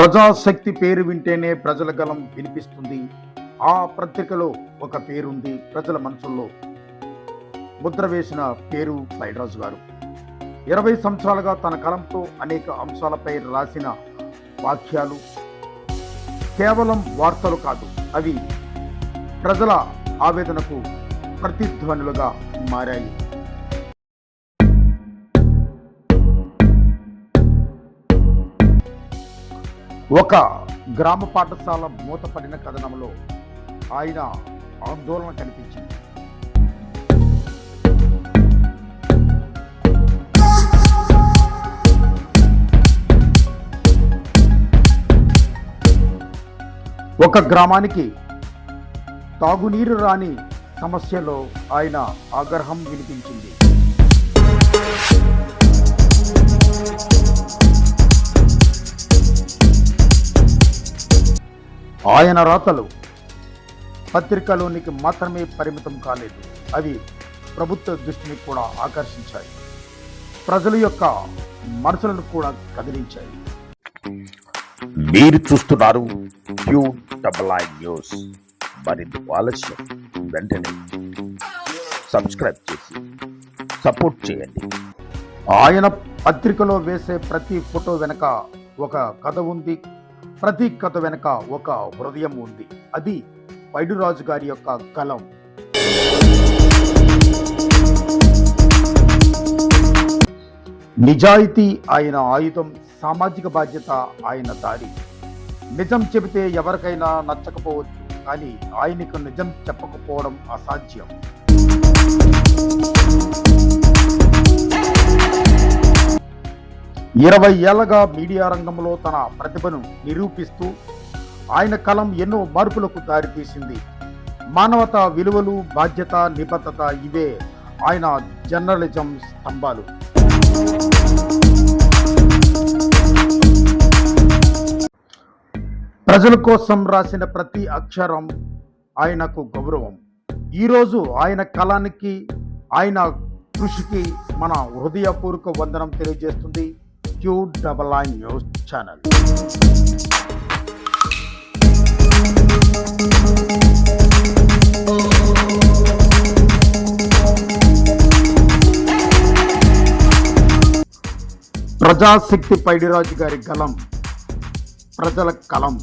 ప్రజాశక్తి పేరు వింటేనే ప్రజల గలం వినిపిస్తుంది. ఆ పత్రికలో ఒక పేరుంది ప్రజల మనసుల్లో. ముద్ర వేసిన పేరు బైరాజు గారు. ఇరవై సంవత్సరాలుగా తన కలంతో అనేక అంశాలపై రాసిన వాక్యాలు కేవలం వార్తలు కాదు అవి ప్రజల ఆవేదనకు ప్రతిధ్వనులుగా మారాయి. ఒక గ్రామ పాఠశాల మూతపడిన కథనంలో ఆయన ఆందోళన కనిపించింది. ఒక గ్రామానికి తాగునీరు రాని సమస్యలో ఆయన ఆగ్రహం వినిపించింది. ఆయన రాతలు పత్రికలోనికి మాత్రమే పరిమితం కాలేదు. అవి ప్రభుత్వ దృష్టిని కూడా ఆకర్షించాయి. ప్రజల యొక్క మనసులను కూడా కదిలించాయి. మీరు చూస్తున్నారు క్యూ డబల్ ఐ న్యూస్ మరింత ఆలస్యం. వెంటనే సబ్స్క్రైబ్ చేసి సపోర్ట్ చేయండి. ఆయన పత్రికలో వేసే ప్రతి ఫోటో వెనక ఒక కథ ఉంది. ప్రతి కథ వెనక ఒక హృదయం ఉంది. అది పైడురాజు గారి యొక్క కలం. నిజాయితీ ఆయన ఆయుధం సామాజిక బాధ్యత ఆయన దారి. నిజం చెబితే ఎవరికైనా నచ్చకపోవచ్చు కానీ ఆయనకు నిజం చెప్పకపోవడం అసాధ్యం. ఇరవై ఏళ్ళగా మీడియా రంగంలో తన ప్రతిభను నిరూపిస్తూ ఆయన కలం ఎన్నో మార్పులకు దారితీసింది. మానవత విలువలు బాధ్యత నిబద్ధత ఇవే ఆయన జర్నలిజం స్తంభాలు. ప్రజల కోసం రాసిన ప్రతి అక్షరం ఆయనకు గౌరవం. ఈరోజు ఆయన కళానికి ఆయన కృషికి మన హృదయపూర్వక వందనం తెలియజేస్తుంది. Q double I news channel Prajasakti Paidiraju గారి గలం ప్రజల కలం.